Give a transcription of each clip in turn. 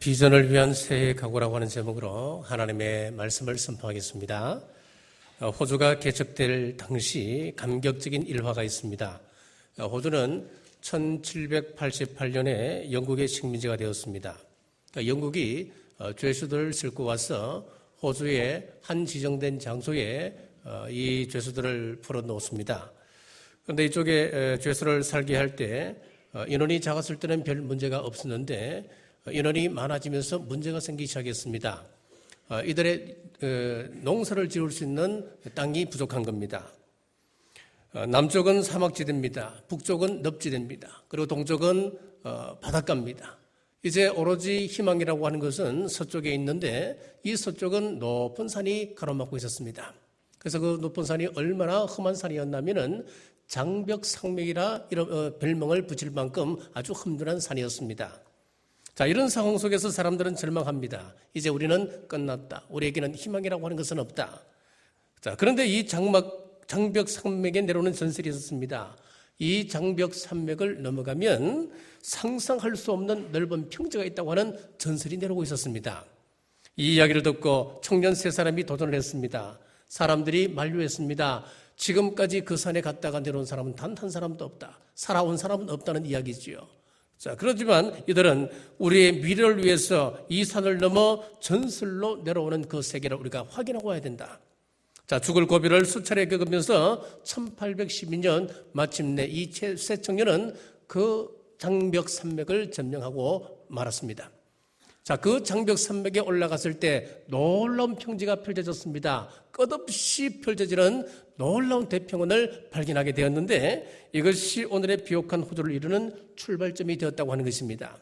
비전을 위한 새해 각오라고 하는 제목으로 하나님의 말씀을 선포하겠습니다. 어, 호주가 개척될 당시 감격적인 일화가 있습니다. 어, 호주는 1788년에 영국의 식민지가 되었습니다. 그러니까 영국이 어, 죄수들을 싣고 와서 호주의 한 지정된 장소에 이 죄수들을 풀어놓습니다. 그런데 이쪽에 죄수를 살게 할 때 인원이 작았을 때는 별 문제가 없었는데 인원이 많아지면서 문제가 생기기 시작했습니다. 어, 이들의 어, 농사를 지을 수 있는 땅이 부족한 겁니다. 어, 남쪽은 사막지대입니다. 북쪽은 늪지대입니다. 그리고 동쪽은 바닷가입니다. 이제 오로지 희망이라고 하는 것은 서쪽에 있는데 이 서쪽은 높은 산이 가로막고 있었습니다. 그래서 그 높은 산이 얼마나 험한 산이었냐면은 장벽 상맥이라 이런 별명을 붙일 만큼 아주 험준한 산이었습니다. 자, 이런 상황 속에서 사람들은 절망합니다. 이제 우리는 끝났다. 우리에게는 희망이라고 하는 것은 없다. 자, 그런데 이 장막, 장벽 산맥에 내려오는 전설이 있었습니다. 이 장벽 산맥을 넘어가면 상상할 수 없는 넓은 평지가 있다고 하는 전설이 내려오고 있었습니다. 이 이야기를 듣고 청년 세 사람이 도전을 했습니다. 사람들이 만류했습니다. 지금까지 그 산에 갔다가 내려온 사람은 단 한 사람도 없다. 살아온 사람은 없다는 이야기지요. 자, 그렇지만 이들은 우리의 미래를 위해서 이 산을 넘어 전설로 내려오는 그 세계를 우리가 확인하고 와야 된다. 자, 죽을 고비를 수차례 겪으면서 1812년 마침내 이세 청년은 그 장벽 산맥을 점령하고 말았습니다. 자, 그 장벽 산맥에 올라갔을 때 놀라운 평지가 펼쳐졌습니다. 끝없이 펼쳐지는 놀라운 대평원을 발견하게 되었는데 이것이 오늘의 비옥한 호주를 이루는 출발점이 되었다고 하는 것입니다.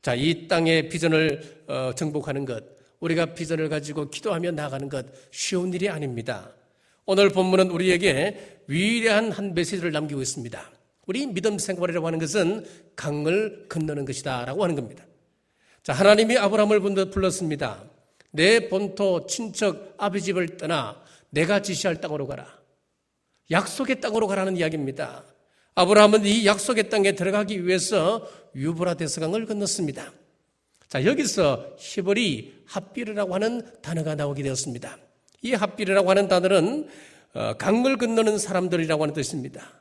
자, 이 땅의 비전을 어, 정복하는 것, 우리가 비전을 가지고 기도하며 나아가는 것 쉬운 일이 아닙니다. 오늘 본문은 우리에게 위대한 한 메시지를 남기고 있습니다. 우리 믿음 생활이라고 하는 것은 강을 건너는 것이다라고 하는 겁니다. 자, 하나님이 아브라함을 불렀습니다. 내 본토, 친척, 아비 집을 떠나 내가 지시할 땅으로 가라. 약속의 땅으로 가라는 이야기입니다. 아브라함은 이 약속의 땅에 들어가기 위해서 유브라데스강을 건넜습니다. 자, 여기서 히브리 합비르라고 하는 단어가 나오게 되었습니다. 이 합비르라고 하는 단어는 어, 강을 건너는 사람들이라고 하는 뜻입니다.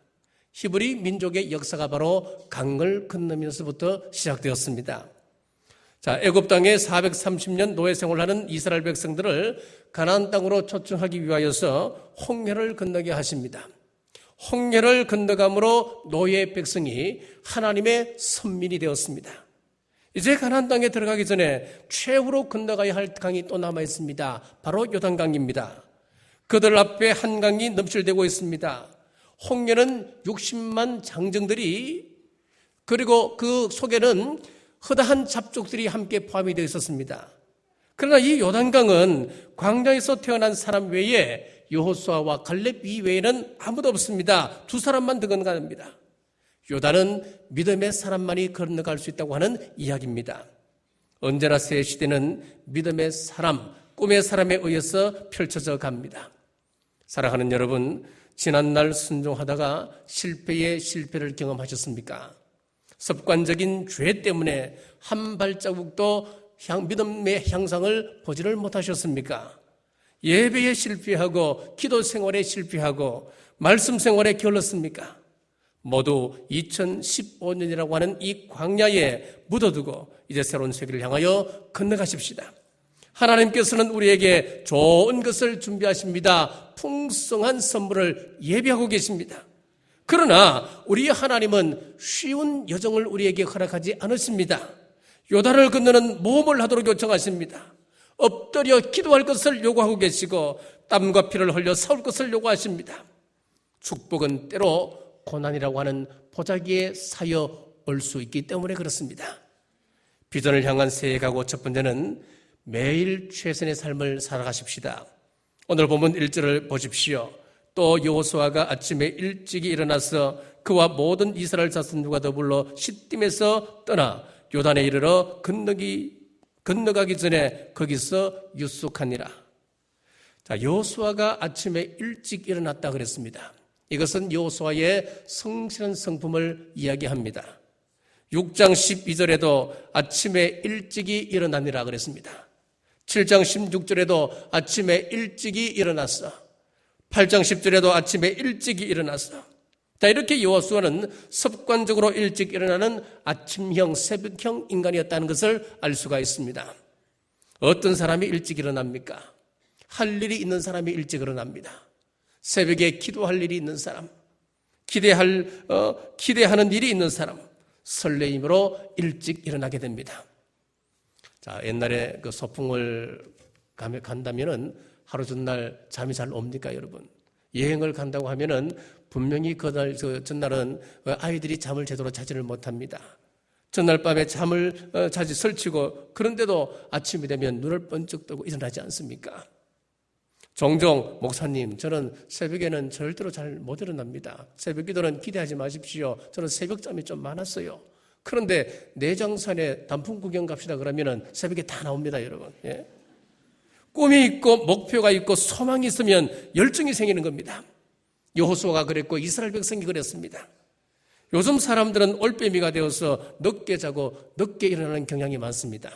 히브리 민족의 역사가 바로 강을 건너면서부터 시작되었습니다. 자, 애굽 땅에 430년 노예 생활하는 이스라엘 백성들을 가나안 땅으로 초청하기 위하여서 홍해를 건너게 하십니다. 홍해를 건너감으로 노예 백성이 하나님의 선민이 되었습니다. 이제 가나안 땅에 들어가기 전에 최후로 건너가야 할 강이 또 남아 있습니다. 바로 요단강입니다. 그들 앞에 한 강이 넘실대고 있습니다. 홍해는 60만 장정들이 그리고 그 속에는 허다한 잡족들이 함께 포함이 되어 있었습니다. 그러나 이 요단강은 광야에서 태어난 사람 외에 여호수아와 갈렙 이외에는 아무도 없습니다. 두 사람만 건너갑니다. 요단은 믿음의 사람만이 건너갈 수 있다고 하는 이야기입니다. 언제나 새 시대는 믿음의 사람, 꿈의 사람에 의해서 펼쳐져 갑니다. 사랑하는 여러분, 지난날 순종하다가 실패의 실패를 경험하셨습니까? 습관적인 죄 때문에 한 발자국도 향, 믿음의 향상을 보지를 못하셨습니까? 예배에 실패하고 기도 생활에 실패하고 말씀 생활에 게을렀습니까? 모두 2015년이라고 하는 이 광야에 묻어두고 이제 새로운 세계를 향하여 건너가십시다. 하나님께서는 우리에게 좋은 것을 준비하십니다. 풍성한 선물을 예비하고 계십니다. 그러나 우리 하나님은 쉬운 여정을 우리에게 허락하지 않으십니다. 요단을 건너는 모험을 하도록 요청하십니다. 엎드려 기도할 것을 요구하고 계시고 땀과 피를 흘려 싸울 것을 요구하십니다. 축복은 때로 고난이라고 하는 보자기에 사여 올 수 있기 때문에 그렇습니다. 비전을 향한 새해 가고 첫 번째는 매일 최선의 삶을 살아가십시다. 오늘 보면 1절을 보십시오. 또 여호수아가 아침에 일찍이 일어나서 그와 모든 이스라엘 자손들과 더불어 시딤에서 떠나 요단에 이르러 건너기 건너가기 전에 거기서 유숙하니라. 자, 여호수아가 아침에 일찍 일어났다 그랬습니다. 이것은 여호수아의 성실한 성품을 이야기합니다. 6장 12절에도 아침에 일찍이 일어나니라 그랬습니다. 7장 16절에도 아침에 일찍이 일어났어. 8장 10절에도 아침에 일찍이 일어났어. 자, 이렇게 여호수아는 습관적으로 일찍 일어나는 아침형, 새벽형 인간이었다는 것을 알 수가 있습니다. 어떤 사람이 일찍 일어납니까? 할 일이 있는 사람이 일찍 일어납니다. 새벽에 기도할 일이 있는 사람, 기대할, 어, 기대하는 일이 있는 사람, 설레임으로 일찍 일어나게 됩니다. 자, 옛날에 그 소풍을 간다면은 하루 전날 잠이 잘 옵니까, 여러분? 여행을 간다고 하면은 분명히 그날, 그 전날은 아이들이 잠을 제대로 자지를 못합니다. 전날 밤에 잠을 어, 자지 설치고 그런데도 아침이 되면 눈을 번쩍 뜨고 일어나지 않습니까? 종종 목사님 저는 새벽에는 절대로 잘 못 일어납니다. 새벽 기도는 기대하지 마십시오. 저는 새벽잠이 좀 많았어요. 그런데 내장산에 단풍 구경 갑시다 그러면은 새벽에 다 나옵니다, 여러분. 예? 꿈이 있고 목표가 있고 소망이 있으면 열정이 생기는 겁니다. 여호수아가 그랬고 이스라엘 백성이 그랬습니다. 요즘 사람들은 올빼미가 되어서 늦게 자고 늦게 일어나는 경향이 많습니다.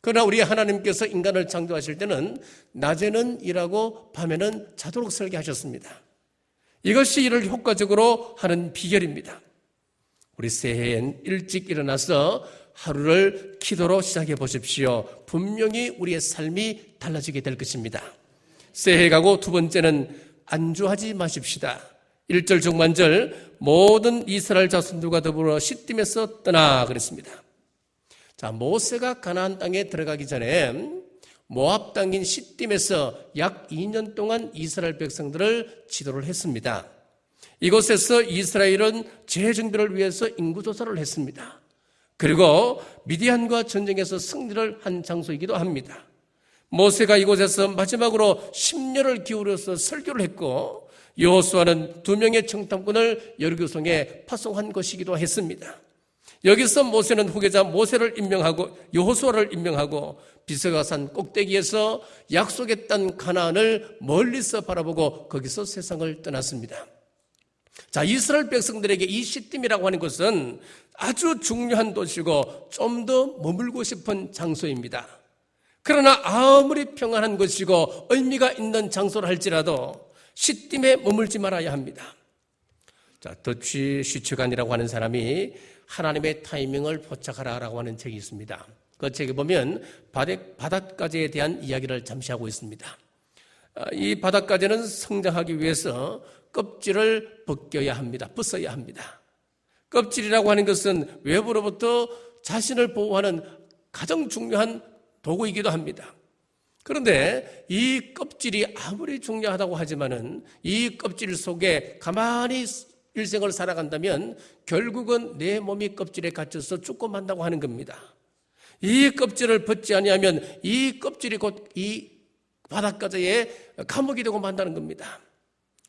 그러나 우리 하나님께서 인간을 창조하실 때는 낮에는 일하고 밤에는 자도록 설계하셨습니다. 이것이 이를 효과적으로 하는 비결입니다. 우리 새해엔 일찍 일어나서 하루를 기도로 시작해 보십시오. 분명히 우리의 삶이 달라지게 될 것입니다. 새해 가고 두 번째는 안주하지 마십시다. 1절 중반절 모든 이스라엘 자손들과 더불어 시딤에서 떠나 그랬습니다. 자, 모세가 가나안 땅에 들어가기 전에 모압 땅인 시딤에서 약 2년 동안 이스라엘 백성들을 지도를 했습니다. 이곳에서 이스라엘은 재정비를 위해서 인구 조사를 했습니다. 그리고 미디안과 전쟁에서 승리를 한 장소이기도 합니다. 모세가 이곳에서 마지막으로 10년을 기울여서 설교를 했고 여호수아는 두 명의 청탐꾼을 여리고성에 파송한 것이기도 했습니다. 여기서 모세는 후계자 모세를 임명하고 여호수아를 임명하고 비서가산 꼭대기에서 약속의 땅 가나안을 멀리서 바라보고 거기서 세상을 떠났습니다. 자, 이스라엘 백성들에게 이 시딤이라고 하는 것은 아주 중요한 도시고 좀 더 머물고 싶은 장소입니다. 그러나 아무리 평안한 것이고 의미가 있는 장소를 할지라도 시딤에 머물지 말아야 합니다. 자, 더치 시츠간이라고 하는 사람이 하나님의 타이밍을 포착하라라고 하는 책이 있습니다. 그 책에 보면 바닷가재에 대한 이야기를 잠시 하고 있습니다. 아, 이 바닷가재는 성장하기 위해서 껍질을 벗겨야 합니다. 벗어야 합니다. 껍질이라고 하는 것은 외부로부터 자신을 보호하는 가장 중요한 도구이기도 합니다. 그런데 이 껍질이 아무리 중요하다고 하지만은 이 껍질 속에 가만히 일생을 살아간다면 결국은 내 몸이 껍질에 갇혀서 죽고 만다고 하는 겁니다. 이 껍질을 벗지 아니하면 이 껍질이 곧 이 바닷가재에 감옥이 되고 만다는 겁니다.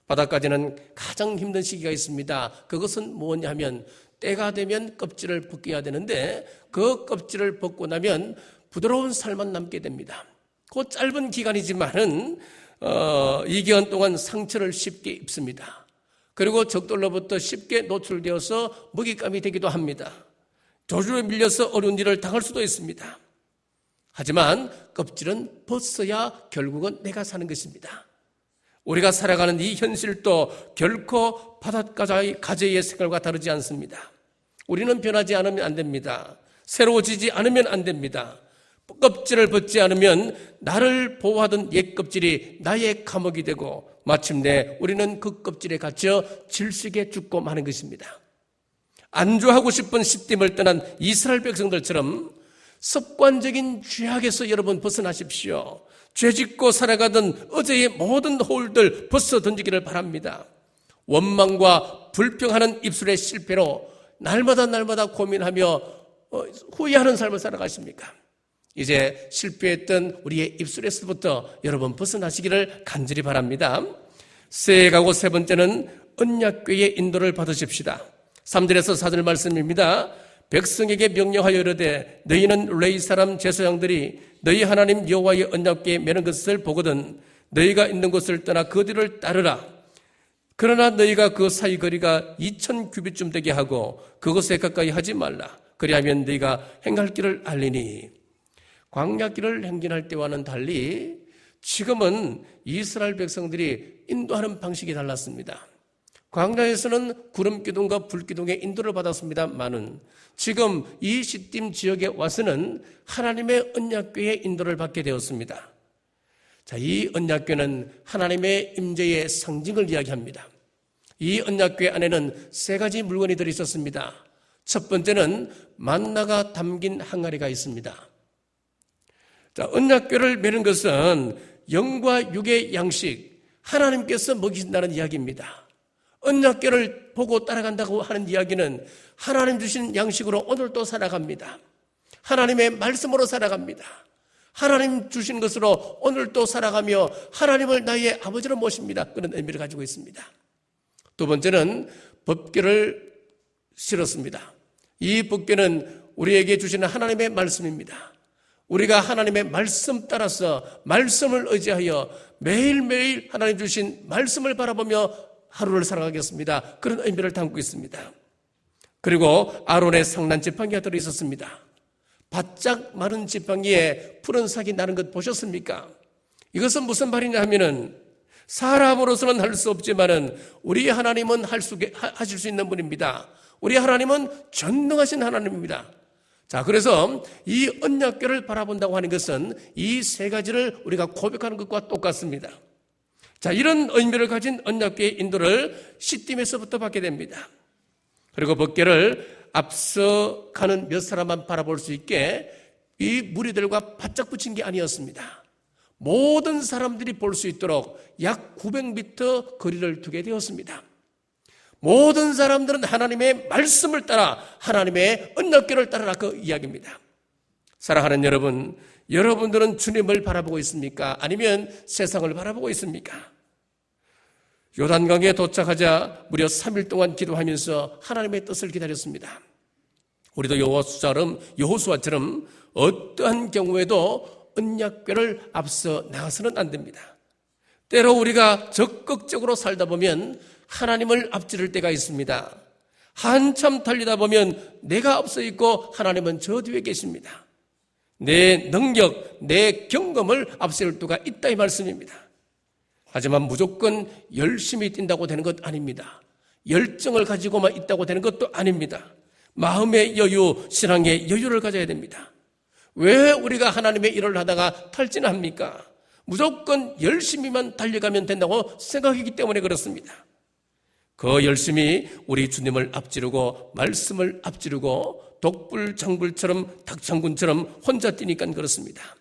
바닷가재는 가장 힘든 시기가 있습니다. 그것은 뭐냐 하면 때가 되면 껍질을 벗겨야 되는데 그 껍질을 벗고 나면 부드러운 살만 남게 됩니다. 그 짧은 기간이지만은 어, 이 기간 동안 상처를 쉽게 입습니다. 그리고 적들로부터 쉽게 노출되어서 먹잇감이 되기도 합니다. 조주에 밀려서 어려운 일을 당할 수도 있습니다. 하지만 껍질은 벗어야 결국은 내가 사는 것입니다. 우리가 살아가는 이 현실도 결코 바닷가의 가재의 색깔과 다르지 않습니다. 우리는 변하지 않으면 안 됩니다. 새로워지지 않으면 안 됩니다. 껍질을 벗지 않으면 나를 보호하던 옛 껍질이 나의 감옥이 되고 마침내 우리는 그 껍질에 갇혀 질식에 죽고 마는 것입니다. 안주하고 싶은 시딤을 떠난 이스라엘 백성들처럼 습관적인 죄악에서 여러분 벗어나십시오. 죄 짓고 살아가던 어제의 모든 홀들 벗어 던지기를 바랍니다. 원망과 불평하는 입술의 실패로 날마다 날마다 고민하며 어, 후회하는 삶을 살아가십니까? 이제 실패했던 우리의 입술에서부터 여러분 벗어나시기를 간절히 바랍니다. 새해 가고 세 번째는 언약궤의 인도를 받으십시다. 3절에서 4절 말씀입니다. 백성에게 명령하여 이르되 너희는 레이 사람 제사장들이 너희 하나님 여호와의 언약궤에 매는 것을 보거든 너희가 있는 곳을 떠나 그 뒤를 따르라. 그러나 너희가 그 사이 거리가 2천 규빗쯤 되게 하고 그것에 가까이 하지 말라. 그리하면 네가 행할 길을 알리니 광야길을 행진할 때와는 달리 지금은 이스라엘 백성들이 인도하는 방식이 달랐습니다. 광야에서는 구름 기둥과 불 기둥의 인도를 받았습니다만은 지금 이 시딤 지역에 와서는 하나님의 언약궤의 인도를 받게 되었습니다. 자, 이 언약궤는 하나님의 임재의 상징을 이야기합니다. 이 언약궤 안에는 세 가지 물건이 들어 있었습니다. 첫 번째는 만나가 담긴 항아리가 있습니다. 자, 언약궤를 매는 것은 영과 육의 양식, 하나님께서 먹이신다는 이야기입니다. 언약궤를 보고 따라간다고 하는 이야기는 하나님 주신 양식으로 오늘도 살아갑니다. 하나님의 말씀으로 살아갑니다. 하나님 주신 것으로 오늘도 살아가며 하나님을 나의 아버지로 모십니다. 그런 의미를 가지고 있습니다. 두 번째는 법궤를 실었습니다. 이 법궤는 우리에게 주시는 하나님의 말씀입니다. 우리가 하나님의 말씀 따라서 말씀을 의지하여 매일매일 하나님 주신 말씀을 바라보며 하루를 살아가겠습니다. 그런 의미를 담고 있습니다. 그리고 아론의 상난 지팡이가 들어 있었습니다. 바짝 마른 지팡이에 푸른 sak이 나는 것 보셨습니까? 이것은 무슨 말이냐 하면은 사람으로서는 할 수 없지만은 우리 하나님은 할 수, 하실 수 있는 분입니다. 우리 하나님은 전능하신 하나님입니다. 자, 그래서 이 언약궤를 바라본다고 하는 것은 이 세 가지를 우리가 고백하는 것과 똑같습니다. 자, 이런 의미를 가진 언약궤의 인도를 시딤에서부터 받게 됩니다. 그리고 법궤를 앞서 가는 몇 사람만 바라볼 수 있게 이 무리들과 바짝 붙인 게 아니었습니다. 모든 사람들이 볼 수 있도록 약 900m 거리를 두게 되었습니다. 모든 사람들은 하나님의 말씀을 따라 하나님의 언약궤를 따라라 그 이야기입니다. 사랑하는 여러분, 여러분들은 주님을 바라보고 있습니까? 아니면 세상을 바라보고 있습니까? 요단강에 도착하자 무려 3일 동안 기도하면서 하나님의 뜻을 기다렸습니다. 우리도 여호수처럼 여호수아처럼 어떠한 경우에도 언약궤를 앞서 나가서는 안 됩니다. 때로 우리가 적극적으로 살다 보면 하나님을 앞지를 때가 있습니다. 한참 달리다 보면 내가 앞서 있고 하나님은 저 뒤에 계십니다. 내 능력, 내 경험을 앞세울 때가 있다 이 말씀입니다. 하지만 무조건 열심히 뛴다고 되는 것 아닙니다. 열정을 가지고만 있다고 되는 것도 아닙니다. 마음의 여유, 신앙의 여유를 가져야 됩니다. 왜 우리가 하나님의 일을 하다가 탈진합니까? 무조건 열심히만 달려가면 된다고 생각하기 때문에 그렇습니다. 그 열심히 우리 주님을 앞지르고 말씀을 앞지르고 독불 장불처럼 닭장군처럼 혼자 뛰니까 그렇습니다.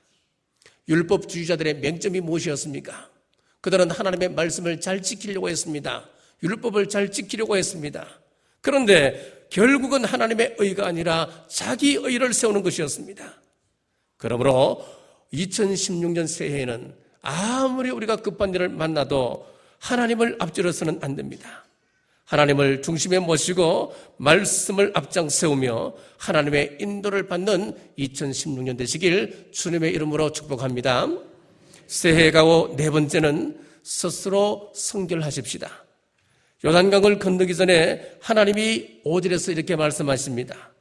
율법주의자들의 맹점이 무엇이었습니까? 그들은 하나님의 말씀을 잘 지키려고 했습니다. 율법을 잘 지키려고 했습니다. 그런데 결국은 하나님의 의가 아니라 자기 의를 세우는 것이었습니다. 그러므로 2016년 새해에는 아무리 우리가 급한 일을 만나도 하나님을 앞지러서는 안 됩니다. 하나님을 중심에 모시고 말씀을 앞장 세우며 하나님의 인도를 받는 2016년 되시길 주님의 이름으로 축복합니다. 새해가 고 네 번째는 스스로 성결하십시다. 요단강을 건너기 전에 하나님이 오절에서 이렇게 말씀하십니다.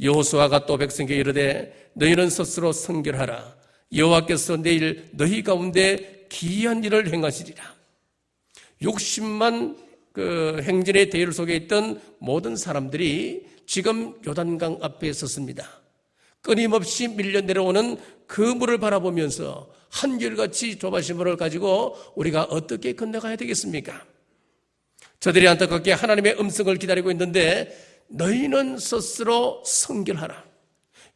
여호수아가 또 백성에게 이르되 너희는 스스로 성결하라. 여호와께서 내일 너희 가운데 기이한 일을 행하시리라. 60만 그 행진의 대열 속에 있던 모든 사람들이 지금 요단강 앞에 섰습니다. 끊임없이 밀려 내려오는 그 물을 바라보면서 한결같이 조바심 물을 가지고 우리가 어떻게 건너가야 되겠습니까? 저들이 안타깝게 하나님의 음성을 기다리고 있는데 너희는 스스로 성결하라.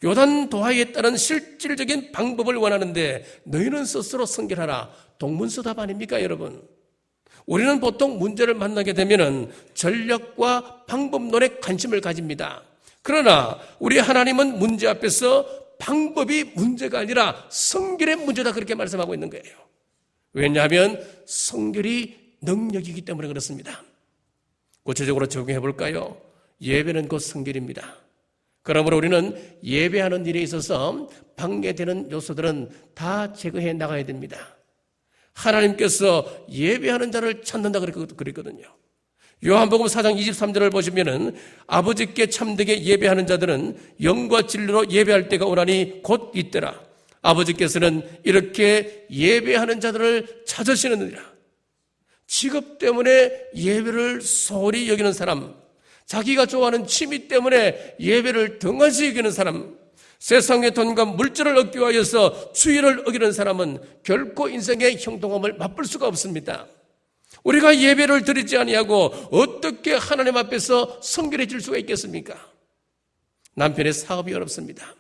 요단 도하에 따른 실질적인 방법을 원하는데 너희는 스스로 성결하라. 동문서답 아닙니까, 여러분? 우리는 보통 문제를 만나게 되면 전략과 방법론에 관심을 가집니다. 그러나 우리 하나님은 문제 앞에서 방법이 문제가 아니라 성결의 문제다 그렇게 말씀하고 있는 거예요. 왜냐하면 성결이 능력이기 때문에 그렇습니다. 구체적으로 적용해 볼까요? 예배는 곧 성결입니다. 그러므로 우리는 예배하는 일에 있어서 방해되는 요소들은 다 제거해 나가야 됩니다. 하나님께서 예배하는 자를 찾는다 그랬거든요. 요한복음 4장 23절을 보시면은 아버지께 참되게 예배하는 자들은 영과 진리로 예배할 때가 오나니 곧 있더라. 아버지께서는 이렇게 예배하는 자들을 찾으시느니라. 직업 때문에 예배를 소홀히 여기는 사람, 자기가 좋아하는 취미 때문에 예배를 등한시 여기는 사람, 세상의 돈과 물질을 얻기 위하여서 주의를 어기는 사람은 결코 인생의 형통함을 맛볼 수가 없습니다. 우리가 예배를 드리지 아니하고 어떻게 하나님 앞에서 성결해질 수가 있겠습니까? 남편의 사업이 어렵습니다.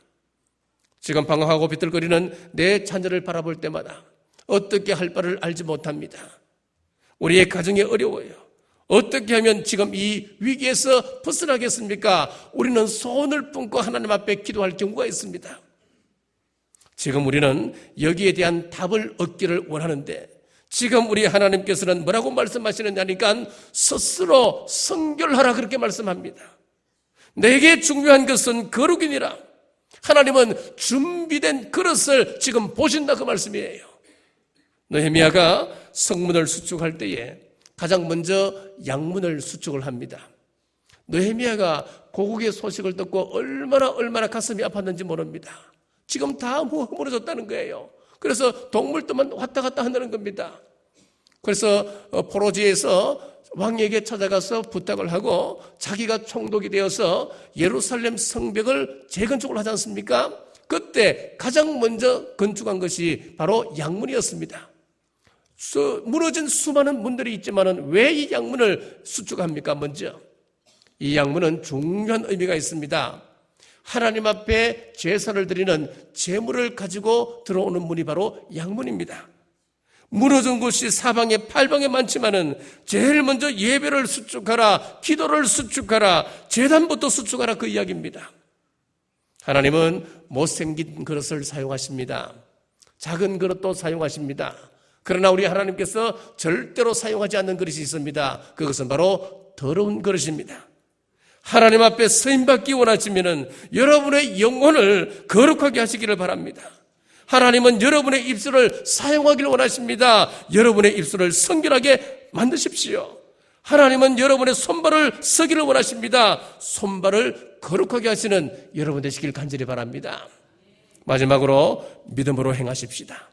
지금 방황하고 비틀거리는 내 자녀를 바라볼 때마다 어떻게 할 바를 알지 못합니다. 우리의 가정이 어려워요. 어떻게 하면 지금 이 위기에서 벗어나겠습니까? 우리는 손을 뿜고 하나님 앞에 기도할 경우가 있습니다. 지금 우리는 여기에 대한 답을 얻기를 원하는데 지금 우리 하나님께서는 뭐라고 말씀하시느냐니까 스스로 성결하라 그렇게 말씀합니다. 내게 중요한 것은 거룩이니라. 하나님은 준비된 그릇을 지금 보신다 그 말씀이에요. 느헤미야가 성문을 수축할 때에 가장 먼저 양문을 수축을 합니다. 느헤미야가 고국의 소식을 듣고 얼마나 얼마나 가슴이 아팠는지 모릅니다. 지금 다 허물어졌다는 거예요. 그래서 동물들만 왔다 갔다 한다는 겁니다. 그래서 어, 포로지에서 왕에게 찾아가서 부탁을 하고 자기가 총독이 되어서 예루살렘 성벽을 재건축을 하지 않습니까? 그때 가장 먼저 건축한 것이 바로 양문이었습니다. 수, 무너진 수많은 문들이 있지만은 왜 이 양문을 수축합니까? 먼저 이 양문은 중요한 의미가 있습니다. 하나님 앞에 제사를 드리는 제물을 가지고 들어오는 문이 바로 양문입니다. 무너진 곳이 사방에 팔방에 많지만은 제일 먼저 예배를 수축하라, 기도를 수축하라, 재단부터 수축하라 그 이야기입니다. 하나님은 못생긴 그릇을 사용하십니다. 작은 그릇도 사용하십니다. 그러나 우리 하나님께서 절대로 사용하지 않는 그릇이 있습니다. 그것은 바로 더러운 그릇입니다. 하나님 앞에 쓰임받기 원하시면은 여러분의 영혼을 거룩하게 하시기를 바랍니다. 하나님은 여러분의 입술을 사용하기를 원하십니다. 여러분의 입술을 성결하게 만드십시오. 하나님은 여러분의 손발을 쓰기를 원하십니다. 손발을 거룩하게 하시는 여러분 되시길 간절히 바랍니다. 마지막으로 믿음으로 행하십시다.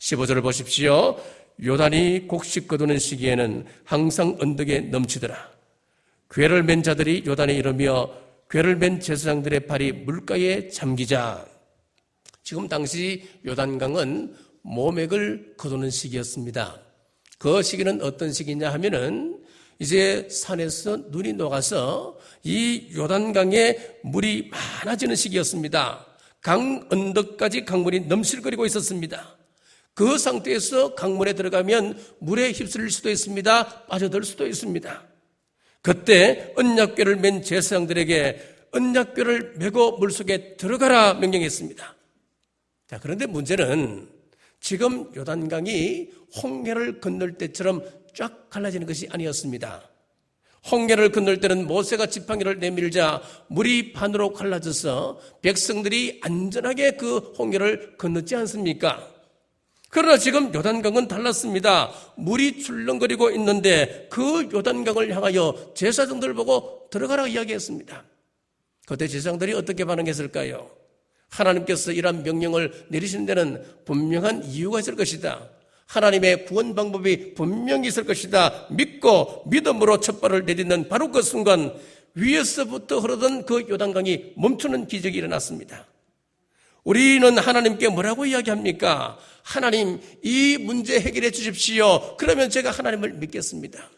15절을 보십시오. 요단이 곡식 거두는 시기에는 항상 언덕에 넘치더라. 괴를 맨 자들이 요단에 이르며 괴를 맨 제사장들의 발이 물가에 잠기자. 지금 당시 요단강은 모맥을 거두는 시기였습니다. 그 시기는 어떤 시기냐 하면은 이제 산에서 눈이 녹아서 이 요단강에 물이 많아지는 시기였습니다. 강 언덕까지 강물이 넘실거리고 있었습니다. 그 상태에서 강물에 들어가면 물에 휩쓸릴 수도 있습니다. 빠져들 수도 있습니다. 그때 언약궤를 맨 제사장들에게 언약궤를 메고 물속에 들어가라 명령했습니다. 자, 그런데 문제는 지금 요단강이 홍해를 건널 때처럼 쫙 갈라지는 것이 아니었습니다. 홍해를 건널 때는 모세가 지팡이를 내밀자 물이 반으로 갈라져서 백성들이 안전하게 그 홍해를 건넜지 않습니까? 그러나 지금 요단강은 달랐습니다. 물이 출렁거리고 있는데 그 요단강을 향하여 제사장들 보고 들어가라 이야기했습니다. 그때 제사장들이 어떻게 반응했을까요? 하나님께서 이러한 명령을 내리신 데는 분명한 이유가 있을 것이다. 하나님의 구원 방법이 분명히 있을 것이다. 믿고 믿음으로 첫 발을 내딛는 바로 그 순간 위에서부터 흐르던 그 요단강이 멈추는 기적이 일어났습니다. 우리는 하나님께 뭐라고 이야기합니까? 하나님, 이 문제 해결해 주십시오. 그러면 제가 하나님을 믿겠습니다.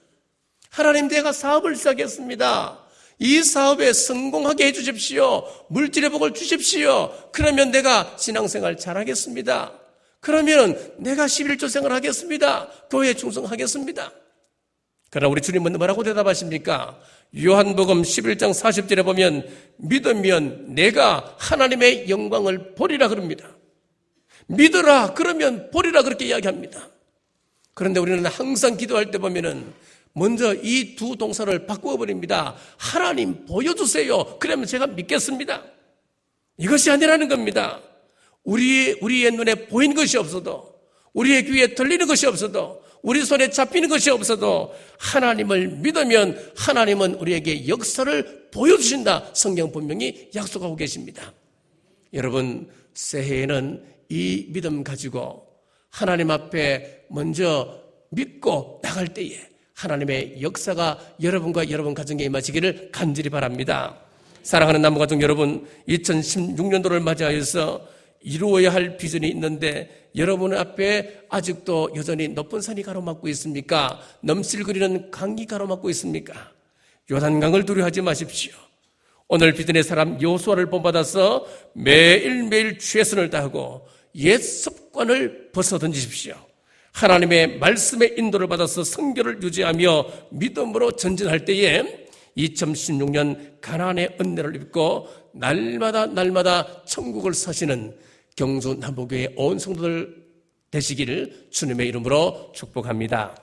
하나님, 내가 사업을 시작했습니다. 이 사업에 성공하게 해 주십시오. 물질의 복을 주십시오. 그러면 내가 신앙생활 잘하겠습니다. 그러면 내가 11조 생활하겠습니다. 교회 충성하겠습니다. 그러나 우리 주님은 뭐라고 대답하십니까? 요한복음 11장 40절에 보면 믿으면 내가 하나님의 영광을 보리라 그럽니다. 믿어라 그러면 보리라 그렇게 이야기합니다. 그런데 우리는 항상 기도할 때 보면은 먼저 이 두 동사를 바꾸어 버립니다. 하나님 보여주세요. 그러면 제가 믿겠습니다. 이것이 아니라는 겁니다. 우리 우리의 눈에 보인 것이 없어도 우리의 귀에 들리는 것이 없어도 우리 손에 잡히는 것이 없어도 하나님을 믿으면 하나님은 우리에게 역사를 보여주신다. 성경 분명히 약속하고 계십니다. 여러분, 새해에는 이 믿음 가지고 하나님 앞에 먼저 믿고 나갈 때에 하나님의 역사가 여러분과 여러분 가정에 임하시기를 간절히 바랍니다. 사랑하는 남부가족 여러분, 2016년도를 맞이하여서 이루어야 할 비전이 있는데 여러분 앞에 아직도 여전히 높은 산이 가로막고 있습니까? 넘실거리는 강이 가로막고 있습니까? 요단강을 두려워하지 마십시오. 오늘 비전의 사람 요수아를 본받아서 매일매일 최선을 다하고 옛 습관을 벗어 던지십시오. 하나님의 말씀의 인도를 받아서 성결을 유지하며 믿음으로 전진할 때에 2016년 가나안의 은혜를 입고 날마다 날마다 천국을 사시는 경주 남북교회 온 성도들 되시기를 주님의 이름으로 축복합니다.